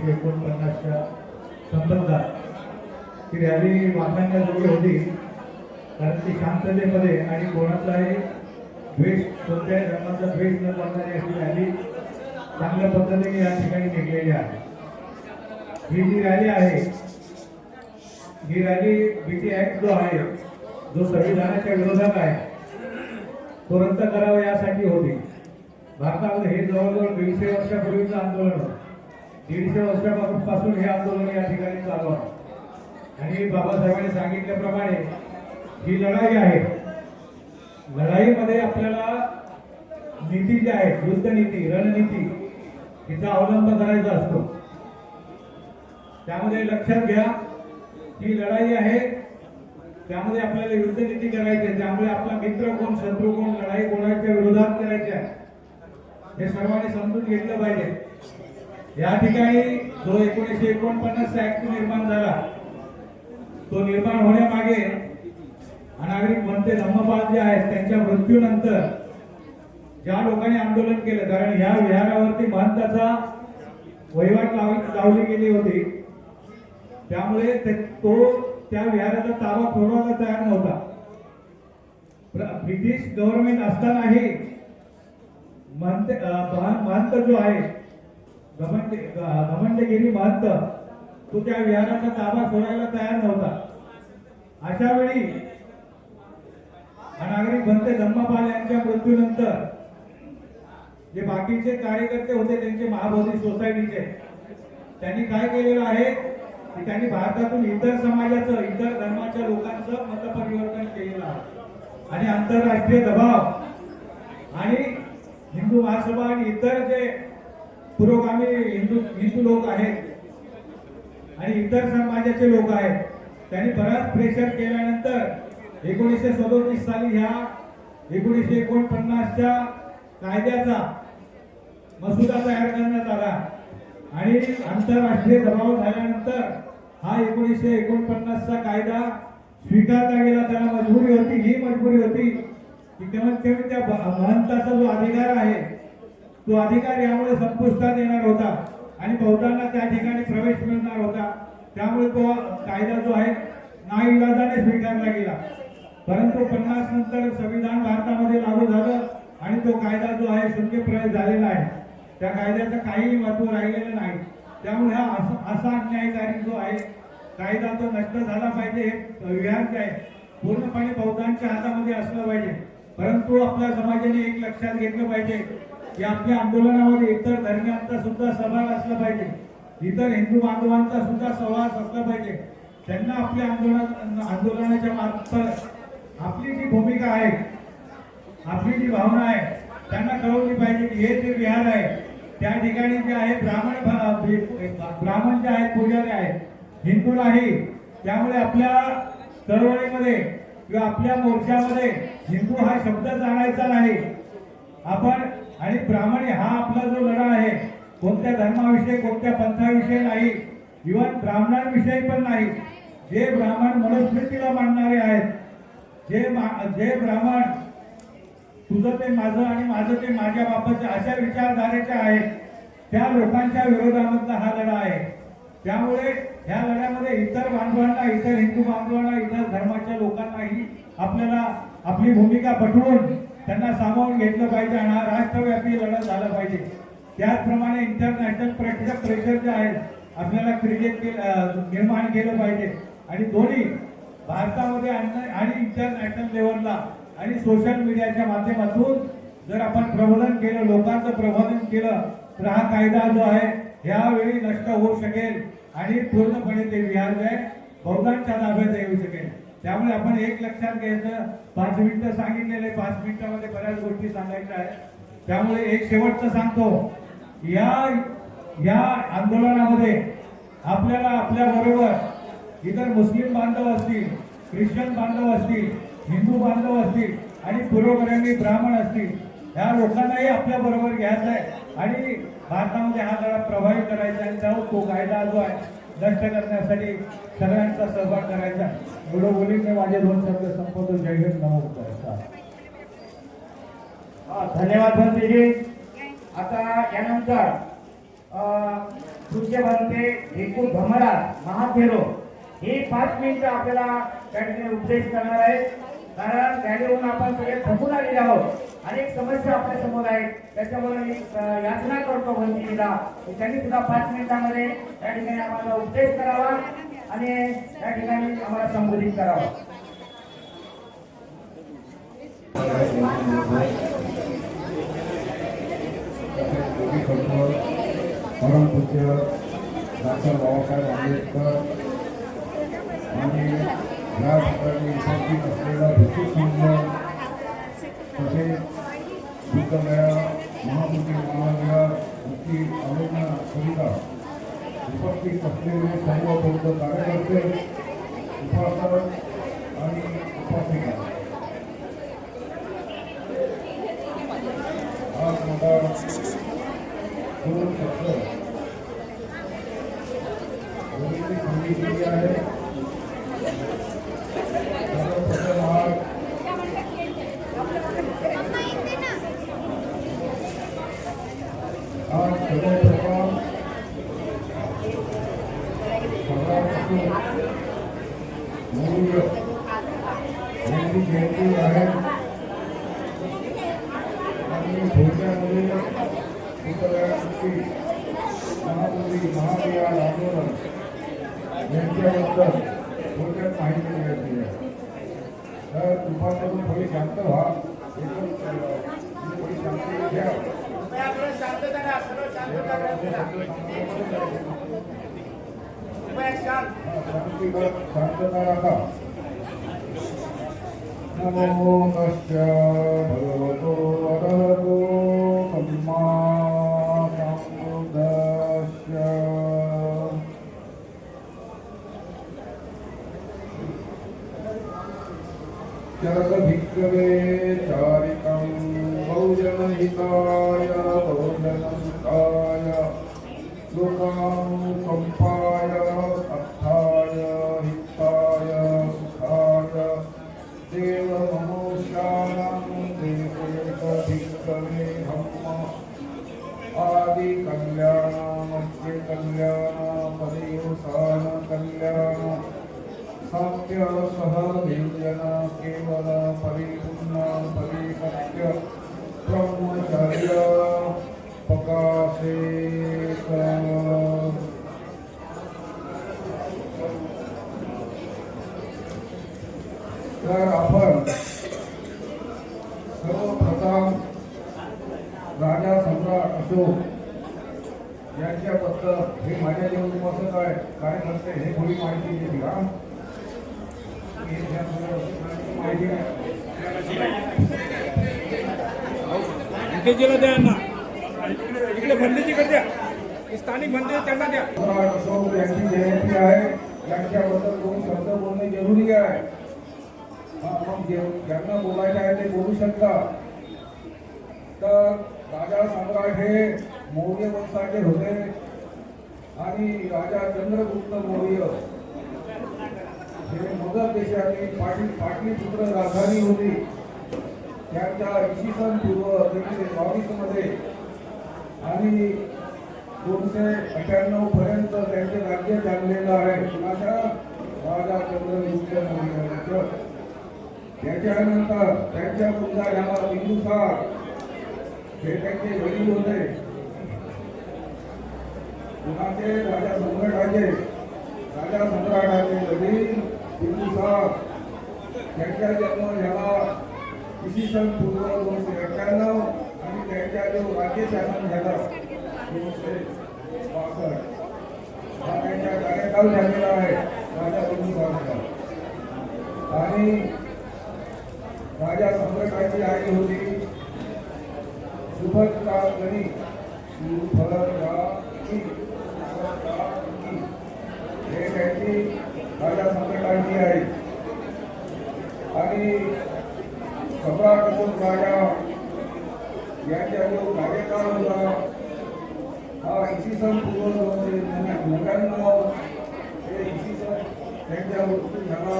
एकोणीसशे एकोणपन्नासच्या संबंधात ती रॅली वाचण्याजोगी होती. कारण ती शांततेमध्ये आणि कोणाचाही द्वेष कोणत्याही धर्माचा द्वेष न करणारी अशी रॅली चांगल्या पद्धतीने या ठिकाणी निघलेली आहे. ही जी रॅली आहे ही रॅली बी टी ऍक्ट जो आहे जो संविधानाच्या विरोधात आहे तो रद्द करावा यासाठी होती. भारतामध्ये हे जवळजवळ दीडशे वर्षापूर्वीचं आंदोलन होतं. दीडशे वर्षापासून हे आंदोलन या ठिकाणी चालू आहे. आणि बाबासाहेबांनी सांगितल्याप्रमाणे ही लढाई आहे. लढाईमध्ये आपल्याला नीती जी आहे युद्ध नीती रणनीती हिचा अवलंब करायचा असतो. त्यामध्ये लक्षात घ्या ही लढाई आहे त्यामध्ये आपल्याला युद्धनीती करायची आहे त्यामुळे आपला मित्र कोण शत्रू कोण लढाई कोणाच्या विरोधात करायची आहे हे सर्वांनी समजून घेतलं पाहिजे. या ठिकाणी जो एकोणीसशे एकोणपन्नास ऍक्ट निर्माण झाला तो निर्माण होण्यामागे अनागरिक म्हणते धम्मपाल जे आहेत त्यांच्या मृत्यूनंतर ज्या लोकांनी आंदोलन केलं कारण या विहारावरती महंताचा वहिवाट लावली लावली गेली होती. त्यामुळे तो त्या विहाराचा ताबा सोडवायला तयार नव्हता. ब्रिटिश गव्हर्नमेंट असतानाही महंत महंत जो आहे घमंड घमंडगिरी महंत तो त्या विहाराचा ताबा सोडायला तयार नव्हता. अशा वेळी नागरिक भंत धम्मापाल यांच्या मृत्यूनंतर जे बाकीचे कार्यकर्ते होते त्यांचे महाबोधी सोसायटीचे त्यांनी काय केलेलं आहे? की त्यांनी भारतातून इतर समाजाचं इतर धर्माच्या लोकांचं मतपरिवर्तन केलेलं आहे. आणि आंतरराष्ट्रीय दबाव आणि हिंदू महासभा आणि इतर जे पुरोगामी हिंदू हिंदू लोक आहेत. आणि इतर समाजाचे लोक आहेत. त्यांनी बराच प्रेशर केल्यानंतर एकोणीसशे सदोतीस साली ह्या एकोणीसशे एकोणपन्नासच्या कायद्याचा मसुदा तयार करण्यात आला. आणि आंतरराष्ट्रीय दबाव झाल्यानंतर हा एकोणीसशे एकोणपन्नासचा कायदा स्वीकारला गेला. त्याला मजबुरी होती ही मजबुरी होती की कमीत कमी त्या महंताचा जो अधिकार आहे तो अधिकार यामुळे संपुष्टात येणार होता आणि बौद्धांना त्या ठिकाणी प्रवेश मिळणार होता. त्यामुळे तो कायदा जो आहे नाईलाजाने स्वीकारला गेला. परंतु पन्नास नंतर संविधान भारतामध्ये लागू झालं आणि तो कायदा जो आहे शून्यप्रय झालेला आहे. त्या कायद्याचं काहीही महत्त्व राहिलेलं नाही. त्यामुळे हा असा अन्यायकारी जो आहे कायदा तो नष्ट झाला पाहिजे हे विहार आहे. पूर्णपणे बौद्धांच्या हातामध्ये असलं पाहिजे. परंतु आपल्या समाजाने एक लक्षात घेतलं पाहिजे. की आपल्या आंदोलनामध्ये इतर धर्मियांचा सुद्धा सहभाग असला पाहिजे. इतर हिंदू बांधवांचा सुद्धा सहवास असला पाहिजे. त्यांना आपल्या आंदोलन आंदोलनाच्या मार्फत आपली जी भूमिका आहे आपली जी भावना आहे त्यांना कळवली पाहिजे की हे जे विहार आहे त्या ठिकाणी जे आहे ब्राह्मण भा- ब्राह्मण जे आहेत पुजारी आहेत हिंदू नाही. त्यामुळे आपल्या चळवळीमध्ये किंवा आपल्या मोर्चामध्ये हिंदू हा शब्दच आणायचा नाही. आपण आणि ब्राह्मणी हा आपला जो लढा आहे कोणत्या धर्माविषयी कोणत्या पंथाविषयी नाही इव्हन ब्राह्मणांविषयी पण नाही. जे ब्राह्मण मनुस्मृतीला मांडणारे आहेत जे मा- जे ब्राह्मण तुझं ते माझं आणि माझं ते माझ्या बापाचे अशा विचारधारेचे आहेत त्या लोकांच्या विरोधामधला हा लढा आहे. त्यामुळे ह्या लढ्यामध्ये इतर बांधवांना इतर हिंदू बांधवांना इतर धर्माच्या लोकांनाही आपल्याला आपली भूमिका पटवून त्यांना सामावून घेतलं पाहिजे आणि हा राष्ट्रव्यापी लढा झाला पाहिजे. त्याचप्रमाणे इंटरनॅशनल प्रेक्षक प्रेशर जे आहेत आपल्याला क्रिकेट निर्माण केलं पाहिजे. आणि दोन्ही भारतामध्ये आणि इंटरनॅशनल लेवलला आणि सोशल मीडियाच्या माध्यमातून जर आपण प्रबोधन केलं लोकांचं प्रबोधन केलं तर हा कायदा जो आहे यावेळी नष्ट होऊ शकेल आणि पूर्णपणे ते विहार जे आहे ताब्यात येऊ शकेल. त्यामुळे आपण एक लक्षात घ्यायचं पाच मिनिटं सांगितलेले पाच मिनिटामध्ये बऱ्याच गोष्टी सांगायच्या आहेत. त्यामुळे एक शेवटचं सांगतो. या या आंदोलनामध्ये आपल्याला आपल्या बरोबर इतर मुस्लिम बांधव असतील ख्रिश्चन बांधव असतील हिंदू बांधव असतील आणि पुरोगामी ब्राह्मण असतील या लोकांनाही आपल्या बरोबर घ्यायचं आहे. आणि भारतामध्ये हा लढा प्रभावी करायचा आहे त्यावर तो कायदा जो आहे. नष्ट करण्यासाठी सगळ्यांचा सहभाग करायचा एवढं बोलीन मी माझे दोन शब्द संपवतो जय हिंद नमो धन्यवाद भंतेजी आता यानंतर पूज्य भंते भिकू धमराज महाथेरो हे पाच मिनिटं आपल्याला त्या ठिकाणी उपदेश करणार आहेत. कारण रॅलीवरून आपण सगळे थकून आलेले आहोत. अनेक समस्या आपल्यासमोर आहेत. त्याच्यामुळे मी याचना करतो भंतीजीला की त्यांनी सुद्धा पाच मिनिटांमध्ये त्या ठिकाणी आम्हाला उपदेश करावा आणि त्या ठिकाणी आम्हाला संबोधित करावा. परम डॉक्टर बाबासाहेब आंबेडकर आणि या ठिकाणी उपस्थित असलेला भिक्षुक संघ तसेच बुद्धगया महामुखी महानगर मुक्ती आलोचना उपस्थित असलेले सर्व बौद्ध कार्यकर्ते उपासक आणि उपासिका. हा मला दोन शब्द आहे. नमो नश्च भगवतो वरहतो सम्मा सम्बुद्धश्च जगद्भिक्खवे चारिकं बहुजनहिताय बहुजनहिताय लोकानुकम्पाय अर्थाय हिताय सुखाय देव देवमनुष्याणां देवैकभिक्खवे धम्म आदि कल्याणामस्य कल्याण परिवसान कल्याण सत्य सह व्यंजन केवल परिपूर्ण परिसत्य ब्रह्मचर्य प्रकाशेत तर आपण सर्वप्रथम राजा सम्राट अशोक यांच्याबद्दल हे माझ्या जेवढी काय काय कार्यकर्ते हे थोडी माहिती दिली का? माहिती भंतेजीला द्या यांना. इकडे इकडे भंतेजीकडे द्या. स्थानिक भंते त्यांना द्या. अशोक यांची जयंती आहे यांच्याबद्दल दोन शब्द बोलणे जरुरी आहे मग ज्यांना बोलायचं आहे ते बोलू शकता. तर राजा सम्राट हे मौर्य वंशाचे होते. आणि राजा चंद्रगुप्त मौर्य हे मगध देशाची पाटली पाटलीपुत्र राजधानी होती. त्यांच्या इसवी सन पूर्व तीनशे बावीसमध्ये आणि दोनशे अठ्ठ्याण्णव पर्यंत त्यांचे राज्य चाललेलं आहे. कुणाच्या राजा चंद्रगुप्त मौर्याचं त्याच्यानंतर त्यांच्या मुलगा झाला बिंदुसार हे त्यांचे वडील होते. कुणाचे राजा सम्राटाचे राजा सम्राटाचे वडील बिंदुसार त्यांचा जन्म झाला इसवी सन पूर्व दोनशे अठ्ठ्याण्णव आणि त्यांच्या जो राज्य शासन झालं दोनशे बासष्ट हा त्यांच्या कार्यकाल झालेला आहे राजा बिंदुसारचा आणि राजा सम्राटाची आई होती. सुभद्रा गणी हे त्यांची राजा सम्राटाची आहे आणि सम्राट कपूर राजा यांच्या जो कार्यकाळ होता हा इसवी सन पूर्व दोनशे म्हणजे नव्याण्णव हे इसवी सन त्यांच्या मृत्यू झाला.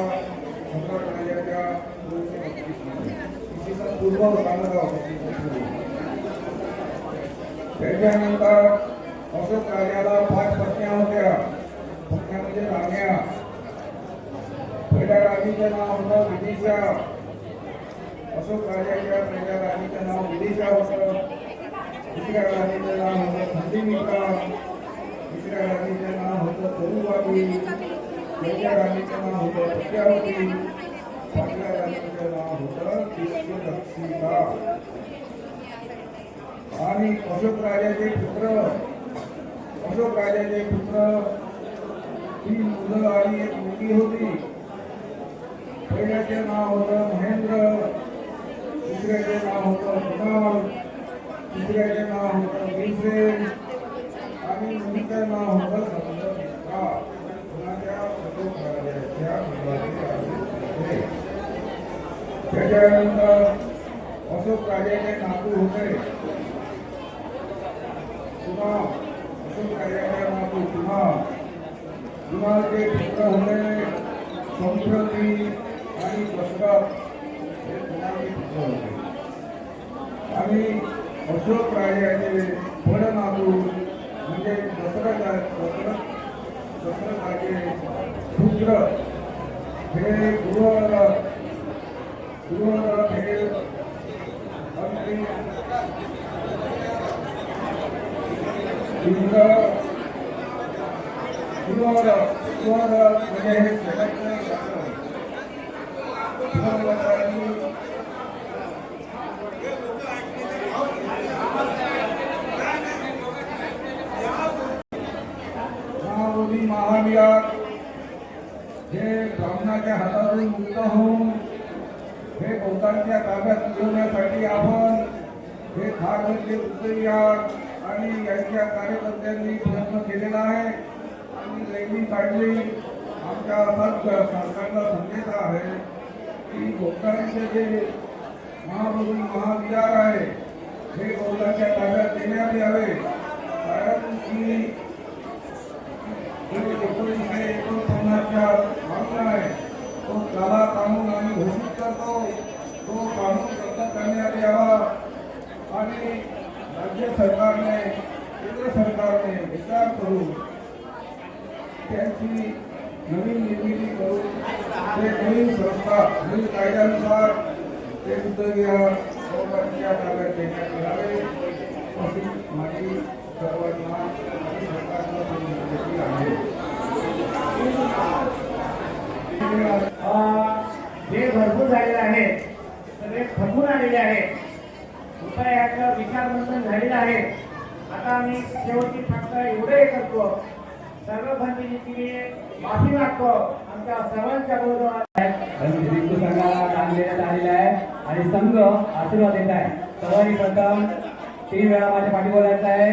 सम्राट राजाच्या दोनशे बत्तीस इसवी सन पूर्व सांगगाव त्याच्यानंतर अशोक राजाला पाच पत्न्या होत्या. पत्न्या म्हणजे राण्या. पहिल्या राणीचं नाव होतं विदिशा. अशोक राजाच्या पहिल्या राणीचं नाव विदिशा होतं दुसऱ्या राणीचं नाव होतं संधीमित्रा तिसऱ्या राणीचं नाव होतं तरुवादी चौथ्या राणीचं नाव होतं सत्यावती पाचव्या राणीचं नाव होतं विश्वदक्षिका आणि अशोक राजाचे पुत्र अशोक राजाचे पुत्र तीन मुलं आणि एक मुलगी होती. पहिल्याचे नाव होतं महेंद्र. दुसऱ्याचे नाव होतं कुणाल तिसऱ्याचे नाव होतं भीमसेन आणि मुलीचं नाव होतं त्याच्यानंतर अशोक राजाचे नातू होते पुन्हा अशोक राजाचे नातू पुन्हा कुणाचे पुत्र होते. संप्रती आणि दशरथ हे कुणाचे पुत्र होते. आणि अशोक राजाचे बड नातू म्हणजे दशरथ दशरथ दशरथाचे पुत्र हे गुरुवरथ गुरुवरथ हे अगदी इंद्र गुरुवरथ गुरुवरथ म्हणजे हे जगातले राजा. गुरुवरथांनी महाबोधी महाविहार हे ब्राह्मणाच्या हातातून मुक्त होऊन हे गौतांच्या ताब्यात मिळवण्यासाठी आपण हे खारमध्ये उत्तरिहार आणि यांच्या कार्यकर्त्यांनी प्रयत्न केलेला आहे. आणि रॅली काढली. आमच्या सरकारला संदेश आहे की गौतांचे जे महाबोधी महाविचार आहे हे गौतांच्या ताब्यात देण्यात यावे? कारण की एकोणीसशे एकोणपन्नासच्या मागण्या आहे तो काला कानून आम्ही घोषित करतो. तो कानून रद्द करण्यात यावा आणि राज्य सरकारने केंद्र सरकारने विचार करून त्यांची नवीन निर्मिती करून ते नवीन संस्था नवीन कायद्यानुसार ते उद्योगविहार लोकांच्या ताब्यात देण्यात यावे अशी माझी सर्वांना आणि सरकारला विनंती आहे अं, जे भरपूर झालेलं आहे. सगळे थकून आलेले आहेत. उपायाचं विचारमंथन झालेलं आहे. आता आम्ही शेवटी फक्त हे करतो. सर्व भंतीची माफी मागतो. आमच्या सर्वांच्या बरोबर. संघाला दान देण्यात आलेलं आहे. आणि संघ आशीर्वाद देत आहे. सर्वांनी प्रथम तीन वेळा माझ्या पाठी बोलायचं आहे.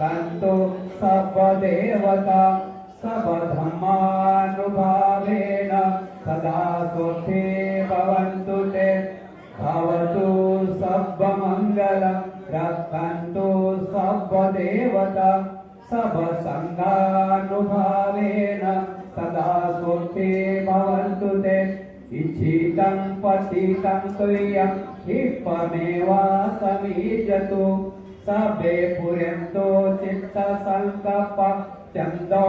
కంతు సర్వదేవత సర్వధర్మానుభావేన సదా స్వస్తి భవంతు తే భవతు సర్వమంగళ రక్షంతు సర్వదేవత సర్వసంఘానుభావేన సదా స్వస్తి భవంతు తే ఇచ్చితం పతితం తుల్యం హిప్పమేవా సమీజతు सबे पुर्यन्तो चित्तसङ्कल्प चन्दोपन्नरसो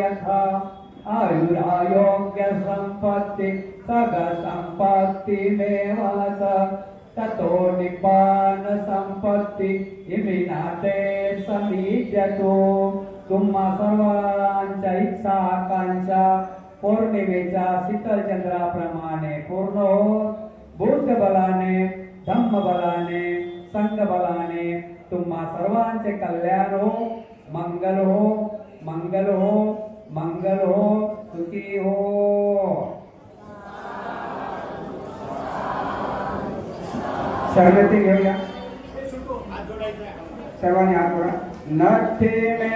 यथा आयुरायोग्य संपत्ति सग संपत्तिमेव ततो निब्बान संपत्ति इमिनाते समीजतो तुम्हा सर्वांच्या इच्छा आकांक्षा पौर्णिमेच्या शीतल चंद्राप्रमाणे पूर्ण। होत बुद्ध बलाने धम्म बलाने संघ बलाने तुम्हा सर्वांचे कल्याण हो मंगल हो मंगल हो मंगल हो सुखी हो. सर्वती घेऊया. सर्वांनी आठवडा नठे नथी मे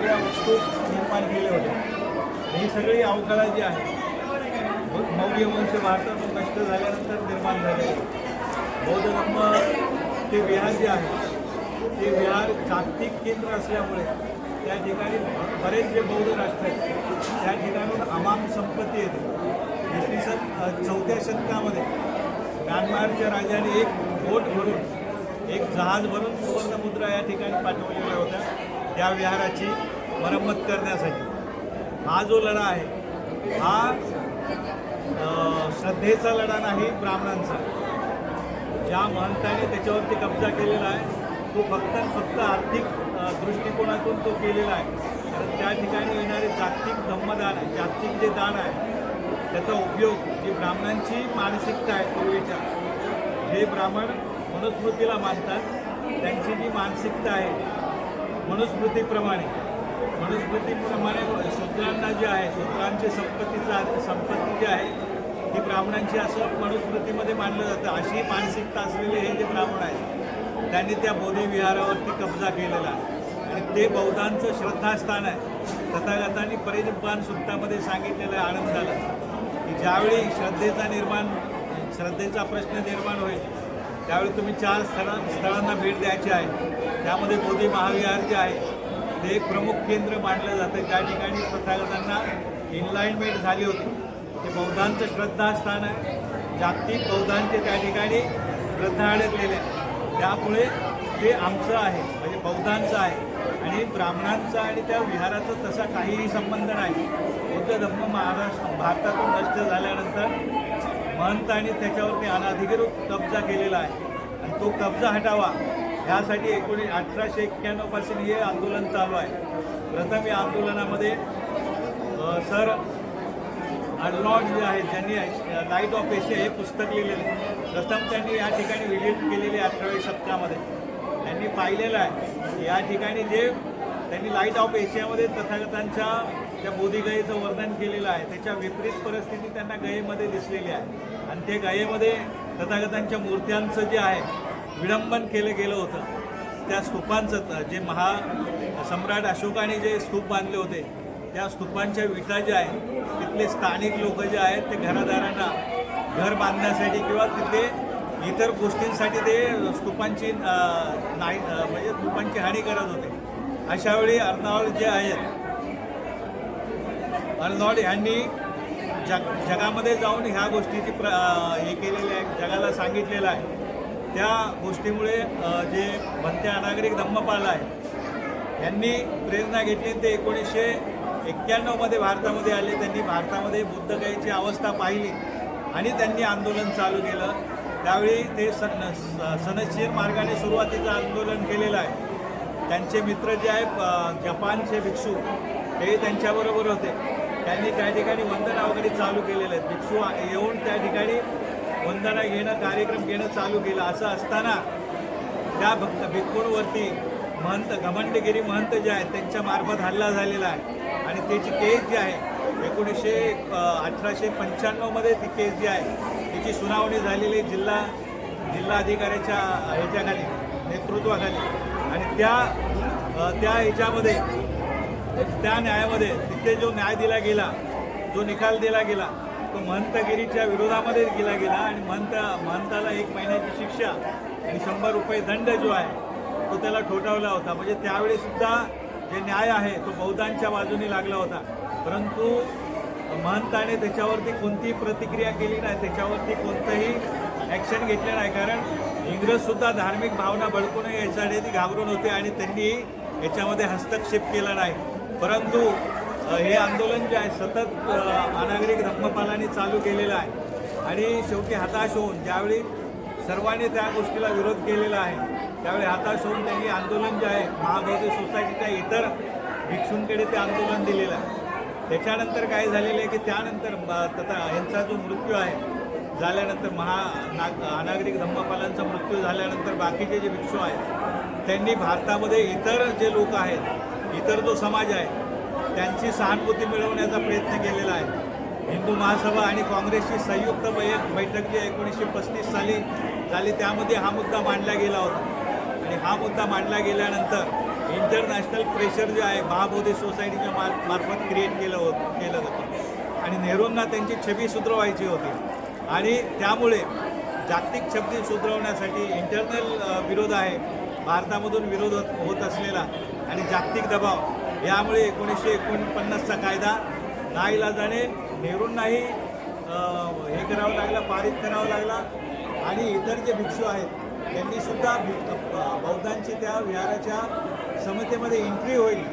वेगवेगळ्या वस्तू निर्माण केल्या होत्या ही सगळी अवकाळा जी आहे मौर्य वंश भारतातून नष्ट झाल्यानंतर निर्माण झाले. बौद्ध धर्म ते विहार जे आहे ते विहार जागतिक केंद्र असल्यामुळे त्या ठिकाणी बरेच जे बौद्ध राष्ट्र आहेत त्या ठिकाणून अमाम संपत्ती येते. इसवी सन चौथ्या शतकामध्ये म्यानमारच्या राजाने एक बोट भरून एक जहाज भरून सुवर्णमुद्रा या ठिकाणी पाठवलेल्या होत्या. त्या विहाराची मरम्मत करण्यासाठी. हा जो लढा आहे हा श्रद्धेचा लढा नाही ब्राह्मणांचा. ज्या महंताने त्याच्यावरती कब्जा केलेला आहे तो फक्त फक्त आर्थिक दृष्टिकोनातून तो केलेला आहे. कारण त्या ठिकाणी येणारे जागतिक धम्मदान आहे जागतिक जे दान आहे त्याचा उपयोग जी ब्राह्मणांची मानसिकता आहे पूर्वीच्या जे ब्राह्मण मनुस्मृतीला मानतात त्यांची जी मानसिकता आहे मनुस्मृतीप्रमाणे. मनुस्मृतीप्रमाणे शूद्रांना जे आहे शूद्रांची संपत्तीचा संपत्ती जी आहे ती ब्राह्मणांची असं मनुस्मृतीमध्ये मानलं जातं. अशी मानसिकता असलेले हे जे ब्राह्मण आहेत त्यांनी त्या बोधी विहारावरती कब्जा केलेला आहे. आणि ते बौद्धांचं श्रद्धास्थान आहे. तथागतांनी परिनिब्बान सुत्तामध्ये सांगितलेलं आहे आनंदाला की ज्यावेळी श्रद्धेचा निर्माण श्रद्धेचा प्रश्न निर्माण होईल त्यावेळी तुम्ही चार स्थळा स्थळांना भेट द्यायची आहे. त्यामध्ये बोधी महाविहार जे आहे. ते एक प्रमुख केंद्र मानलं जातं. ज्या ठिकाणी तथागतांना इनलाइनमेंट झाली होती. ते बौद्धांचं श्रद्धास्थान आहे. जागतिक बौद्धांचे त्या ठिकाणी श्रद्धा अडकलेले त्यामुळे ते आमचं आहे. म्हणजे बौद्धांचं आहे. आणि ब्राह्मणांचा आणि त्या विहाराचा तसा काहीही संबंध नाही. बौद्ध धर्म महाराष्ट्र भारतातून नष्ट झाल्यानंतर महंत आणि त्याच्यावरती अनाधिकृत कब्जा केलेला आहे. आणि तो कब्जा हटावा यासाठी एकोणी अठराशे एक्क्याण्णवपासून हे आंदोलन चालू आहे. प्रथम या आंदोलनामध्ये सर अर्लॉड जे आहेत त्यांनी लाइट ऑफ एशिया हे पुस्तक लिहिलेलं प्रथम त्यांनी या ठिकाणी विजिट केलेले अठराव्या शतकामध्ये. त्यांनी पाहिलेलं आहे या ठिकाणी जे त्यांनी लाइट ऑफ एशियामध्ये तथागतांच्या त्या बोधिगयेचं वर्णन केलेलं आहे. त्याच्या विपरीत परिस्थिती त्यांना गयेमध्ये दिसलेली आहे. आणि ते गयेमध्ये तथागतांच्या मूर्त्यांचं जे आहे विडंबन केलं गेलं होतं. त्या स्तूपांचं जे महा सम्राट अशोकाने जे स्तूप बांधले होते त्या स्तूपांच्या विटा ज्या आहेत तिथले स्थानिक लोक जे आहेत ते घरादारांना घर बांधण्यासाठी किंवा तिथे इतर गोष्टींसाठी ते स्तूपांची नाही म्हणजे स्तूपांची हानी करत होते. अशावेळी अर्नावळ जे आहेत अर्नॉल्ड यांनी जग जगामध्ये जाऊन ह्या गोष्टीची प्र हे केलेलं आहे जगाला सांगितलेलं आहे. त्या गोष्टीमुळे जे भंत्या नागरिक धम्मपाल आहे यांनी प्रेरणा घेतली. ते एकोणीसशे एक्क्याण्णवमध्ये भारतामध्ये आले. त्यांनी भारतामध्ये बुद्धगयेची अवस्था पाहिली आणि त्यांनी आंदोलन चालू केलं. त्यावेळी ते सन स- मार्गाने सुरुवातीचं आंदोलन केलेलं आहे. त्यांचे मित्र जे आहेत जपानचे भिक्षू ते त्यांच्याबरोबर होते. त्यांनी त्या ठिकाणी वंदना वगैरे चालू केलेले आहेत. भिक्षू येऊन त्या ठिकाणी वंदना घेणं कार्यक्रम घेणं चालू केलं. असं असताना त्या भक्त भिक्खूंवरती महंत घमंडगिरी महंत जे आहेत त्यांच्या मार्फत हल्ला झालेला आहे. आणि त्याची केस जी आहे एकोणीसशे अठराशे पंच्याण्णवमध्ये ती केस जी आहे तिची सुनावणी झालेली जिल्हा जिल्हा अधिकाऱ्याच्या ह्याच्याखाली नेतृत्वाखाली. आणि त्या त्या ह्याच्यामध्ये त्या न्यायामध्ये तिथे जो न्याय दिला गेला जो निकाल दिला गेला तो महंतगिरीच्या विरोधामध्ये दिला गेला आणि महंत महंताला एक महिन्याची शिक्षा आणि शंभर रुपये दंड जो आहे तो त्याला ठोठावला होता. म्हणजे त्यावेळीसुद्धा जे न्याय आहे तो बौद्धांच्या बाजूने लागला होता. परंतु महंताने त्याच्यावरती कोणतीही प्रतिक्रिया केली नाही त्याच्यावरती कोणतंही ॲक्शन घेतलं नाही. कारण इंग्रजसुद्धा धार्मिक भावना भडकू नये यासाठी ती घाबरून होते आणि त्यांनी याच्यामध्ये हस्तक्षेप केला नाही. परंतु हे आंदोलन जे आहे सतत अनागरिक धर्मपालांनी चालू केलेलं आहे. आणि शेवटी हताश होऊन ज्यावेळी सर्वांनी त्या गोष्टीला विरोध केलेला आहे त्यावेळी हताश होऊन त्यांनी आंदोलन जे आहे महाबौद्धी सोसायटीच्या इतर भिक्षूंकडे ते आंदोलन दिलेलं आहे. त्याच्यानंतर काय झालेलं आहे की त्यानंतर तथा यांचा जो मृत्यू आहे झाल्यानंतर महा नाग अनागरिक धम्मपालांचा मृत्यू झाल्यानंतर बाकीचे जे भिक्षू आहेत त्यांनी भारतामध्ये इतर जे लोक आहेत इतर जो समाज आहे त्यांची सहानुभूती मिळवण्याचा प्रयत्न केलेला आहे. हिंदू महासभा आणि काँग्रेसची संयुक्त बैठक बैठक जी एकोणीसशे पस्तीस साली झाली त्यामध्ये हा मुद्दा मांडला गेला होता. आणि हा मुद्दा मांडला गेल्यानंतर इंटरनॅशनल प्रेशर जे आहे महाबोधी सोसायटीच्या मार मार्फत क्रिएट केलं होतं केलं जातं. आणि नेहरूंना त्यांची छबी सुधरवायची होती. आणि त्यामुळे जागतिक छबी सुधरवण्यासाठी इंटरनल विरोध आहे. भारतामधून विरोध होत असलेला आणि जागतिक दबाव. यामुळे एकोणीसशे एकोणपन्नासचा कायदा नाईलाजाने नेहरूंनाही हे करावं लागलं पारित करावं लागला. आणि इतर जे भिक्षू आहेत त्यांनी सुद्धा बौद्धांची त्या विहाराच्या समतेमध्ये एंट्री होईल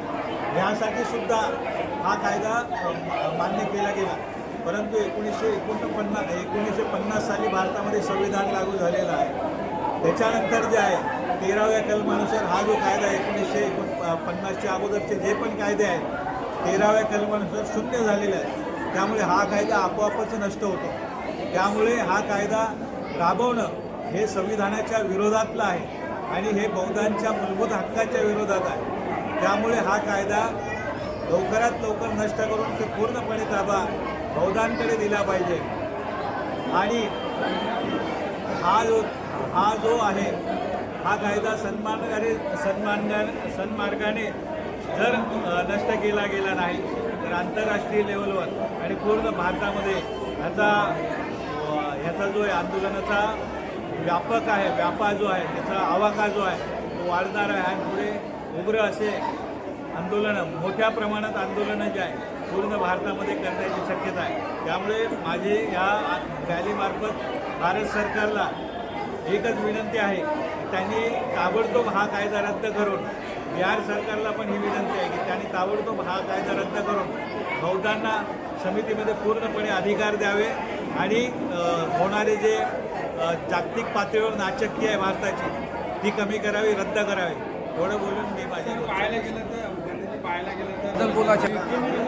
यासाठी सुद्धा हा कायदा मान्य केला गेला. परंतु एकोणीसशे एकोणपन्नास एकोणीसशे पन्नास साली भारतामध्ये संविधान लागू झालेलं आहे. त्याच्यानंतर जे आहे तेराव्या कलमानुसार हा जो कायदा एकोणीसशे एकोण पन्नासच्या अगोदरचे जे पण कायदे आहेत तेराव्या कलमानुसार शून्य झालेले आहे त्यामुळे हा कायदा आपोआपच नष्ट होतो. त्यामुळे हा कायदा राबवणं हे संविधानाच्या विरोधातलं आहे आणि हे बौद्धांच्या मूलभूत हक्काच्या विरोधात आहे. त्यामुळे हा कायदा लवकरात लवकर नष्ट करून ते पूर्णपणे ताबा बौद्धांकडे दिला पाहिजे. आणि हा जो हा जो आहे हा कायदा सन्मानकारे सन्मान सन्मार्गाने जर नष्ट केला गेला नाही तर आंतरराष्ट्रीय लेवलवर आणि पूर्ण भारतामध्ये ह्याचा ह्याचा जो आहे आंदोलनाचा व्यापक आहे व्यापा जो आहे त्याचा आवाका जो आहे तो वाढणार आहे. आणि पुढे उग्र असे आंदोलनं मोठ्या प्रमाणात आंदोलनं जे आहे पूर्ण भारतामध्ये करण्याची शक्यता आहे. त्यामुळे माझी या रॅलीमार्फत भारत सरकारला एकच विनंती आहे त्यांनी ताबडतोब हा कायदा रद्द करून बिहार सरकारला पण ही विनंती आहे की त्यांनी ताबडतोब हा कायदा रद्द करून बौद्धांना समितीमध्ये पूर्णपणे अधिकार द्यावे आणि होणारे जे जागतिक पातळीवर नाचक्की आहे भारताची ती कमी करावी रद्द करावी. एवढं बोलून मी माझी पाहायला गेलं तर पाहायला गेलं तर बोलायचं